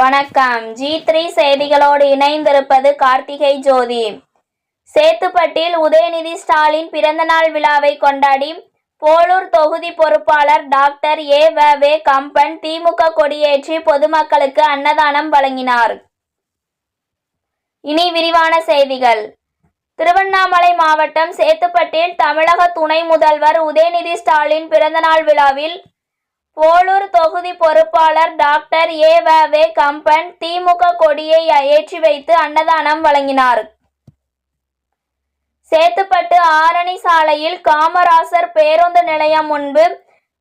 வணக்கம். G three செய்திகளோடு இணைந்திருப்பது கார்த்திகை ஜோதி. சேத்துப்பட்டில் உதயநிதி ஸ்டாலின் பிறந்தநாள் விழாவை கொண்டாடி போலூர் தொகுதி பொறுப்பாளர் டாக்டர் ஏ வ வே கம்பன் திமுக கொடியேற்றி பொதுமக்களுக்கு அன்னதானம் வழங்கினார். இனி விரிவான செய்திகள். திருவண்ணாமலை மாவட்டம் சேத்துப்பட்டில் தமிழக துணை முதல்வர் உதயநிதி ஸ்டாலின் பிறந்தநாள் விழாவில் போலூர் தொகுதி பொறுப்பாளர் டாக்டர் ஏ வே கம்பன் திமுக கொடியை ஏற்றி வைத்து அன்னதானம் வழங்கினார். சேத்துப்பட்டு ஆரணி சாலையில் காமராசர் பேருந்து நிலையம் முன்பு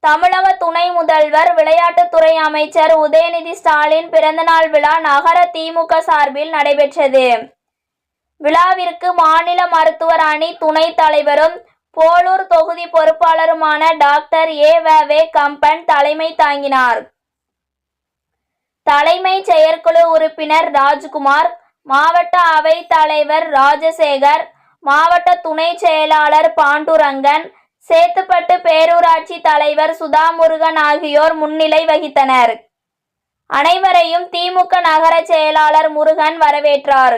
தமிழக துணை முதல்வர் விளையாட்டுத்துறை அமைச்சர் உதயநிதி ஸ்டாலின் பிறந்தநாள் விழா நகர திமுக சார்பில் நடைபெற்றது. விழாவிற்கு மாநில மருத்துவர் அணி துணைத் தலைவரும் போலூர் தொகுதி பொறுப்பாளருமான டாக்டர் ஏ வ வே கம்பன் தலைமை தாங்கினார். தலைமை செயற்குழு உறுப்பினர் ராஜ்குமார் மாவட்ட அவைத் தலைவர் ராஜசேகர் மாவட்ட துணை செயலாளர் பாண்டுரங்கன் சேத்துப்பட்டு பேரூராட்சி தலைவர் சுதாமுருகன் ஆகியோர் முன்னிலை வகித்தனர். அனைவரையும் திமுக நகர செயலாளர் முருகன் வரவேற்றார்.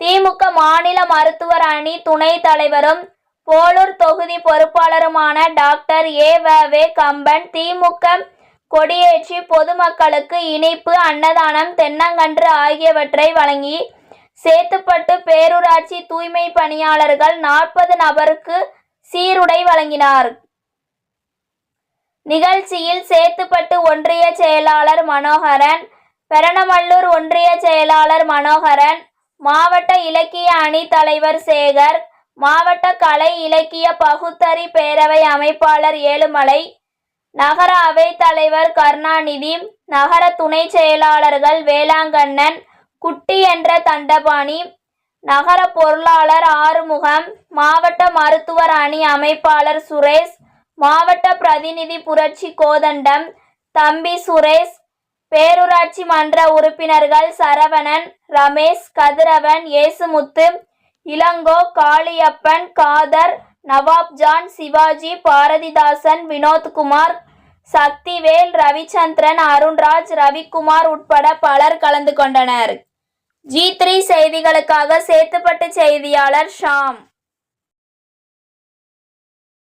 திமுக மாநில மருத்துவர் அணி துணைத் தலைவரும் போலூர் தொகுதி பொறுப்பாளருமான டாக்டர் ஏ வே கம்பன் திமுக கொடியேற்றி பொதுமக்களுக்கு இனிப்பு அன்னதானம் தென்னங்கன்று ஆகியவற்றை வழங்கி சேத்துப்பட்டு பேரூராட்சி தூய்மை பணியாளர்கள் நாற்பது நபருக்கு சீருடை வழங்கினார். நிகழ்ச்சியில் சேத்துப்பட்டு ஒன்றிய செயலாளர் மனோகரன் பெரணமல்லூர் ஒன்றிய செயலாளர் மனோகரன் மாவட்ட இலக்கிய அணி தலைவர் சேகர் மாவட்ட கலை இலக்கிய பகுத்தறி பேரவை அமைப்பாளர் ஏழுமலை நகர அவைத் தலைவர் கருணாநிதி நகர துணை செயலாளர்கள் வேளாங்கண்ணன் குட்டி என்ற தண்டபாணி நகர பொருளாளர் ஆறுமுகம் மாவட்ட மருத்துவர் அணி அமைப்பாளர் சுரேஷ் மாவட்ட பிரதிநிதி புரட்சி கோதண்டம் தம்பி சுரேஷ் பேரூராட்சி மன்ற உறுப்பினர்கள் சரவணன் ரமேஷ் கதிரவன் ஏசுமுத்து இளங்கோ காளியப்பன் காதர் நவாப்ஜான் சிவாஜி பாரதிதாசன் வினோத்குமார் சக்திவேல் ரவிச்சந்திரன் அருண்ராஜ் ரவிக்குமார் உட்பட பலர் கலந்து கொண்டனர். ஜி த்ரீ செய்திகளுக்காக சேத்துப்பட்டு செய்தியாளர் ஷாம்.